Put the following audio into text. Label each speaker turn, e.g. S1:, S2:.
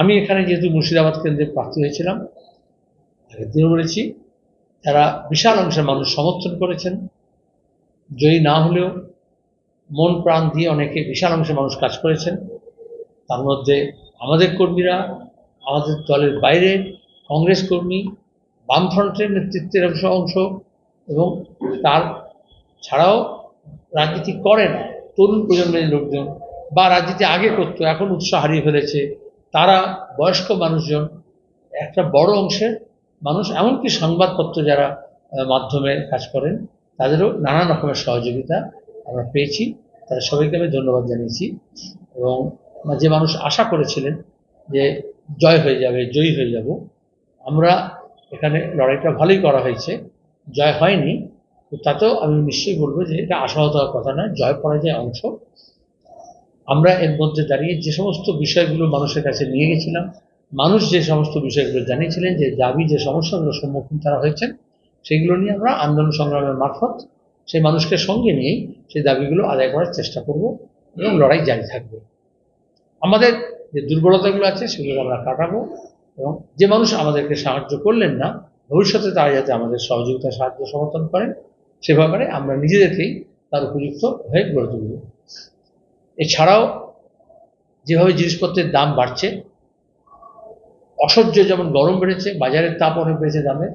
S1: আমি এখানে যেহেতু মুর্শিদাবাদ কেন্দ্রে প্রার্থী হয়েছিলাম আগের দিনও বলেছি, তারা বিশাল অংশের মানুষ সমর্থন করেছেন। জয়ী না হলেও মন প্রাণ দিয়ে অনেকে বিশাল অংশের মানুষ কাজ করেছেন। তার মধ্যে আমাদের কর্মীরা, আমাদের দলের বাইরে কংগ্রেস কর্মী বামফ্রন্টের নেতৃত্বের অংশ অংশ এবং তার ছাড়াও রাজনীতি করেন তরুণ প্রজন্মের লোকজন বা রাজনীতি আগে করতো, এখন উৎসাহ হারিয়ে ফেলেছে। তারা বয়স্ক মানুষজন, একটা বড় অংশের মানুষ, এমনকি সংবাদপত্র যারা মাধ্যমে কাজ করেন, তাদেরও নানান রকমের সহযোগিতা আমরা পেয়েছি। তাদের সবাইকে আমি ধন্যবাদ জানিয়েছি এবং যে মানুষ আশা করেছিলেন যে জয় হয়ে যাবে, জয়ী হয়ে যাব, আমরা এখানে লড়াইটা ভালোই করা হয়েছে। জয় হয়নি, তো তাতেও আমি নিশ্চয়ই বলব যে এটা আশাহত কথা নয়, জয় পরাজয় অংশ। আমরা এর মধ্যে দাঁড়িয়ে যে সমস্ত বিষয়গুলো মানুষের কাছে নিয়ে গেছিলাম, মানুষ যে সমস্ত বিষয়গুলো জানিয়েছিলেন, যে দাবি, যে সমস্যাগুলোর সম্মুখীন তারা হয়েছেন, সেগুলো নিয়ে আমরা আন্দোলন সংগ্রামের মারফত সেই মানুষকে সঙ্গে নিয়েই সেই দাবিগুলো আদায় করার চেষ্টা করব এবং লড়াই জারি থাকবে। আমাদের যে দুর্বলতাগুলো আছে সেগুলো আমরা কাটাবো এবং যে মানুষ আমাদেরকে সাহায্য করলেন না, ভবিষ্যতে তারা যাতে আমাদের সহযোগিতা সাহায্য সমর্থন করেন, সে ব্যাপারে আমরা নিজেদেরকেই তার উপযুক্ত হয়ে গড়ে তুলব। এছাড়াও যেভাবে জিনিসপত্রের দাম বাড়ছে অসহ্য যেমন গরম বেড়েছে বাজারের তাপ অনেক বেড়েছে দামের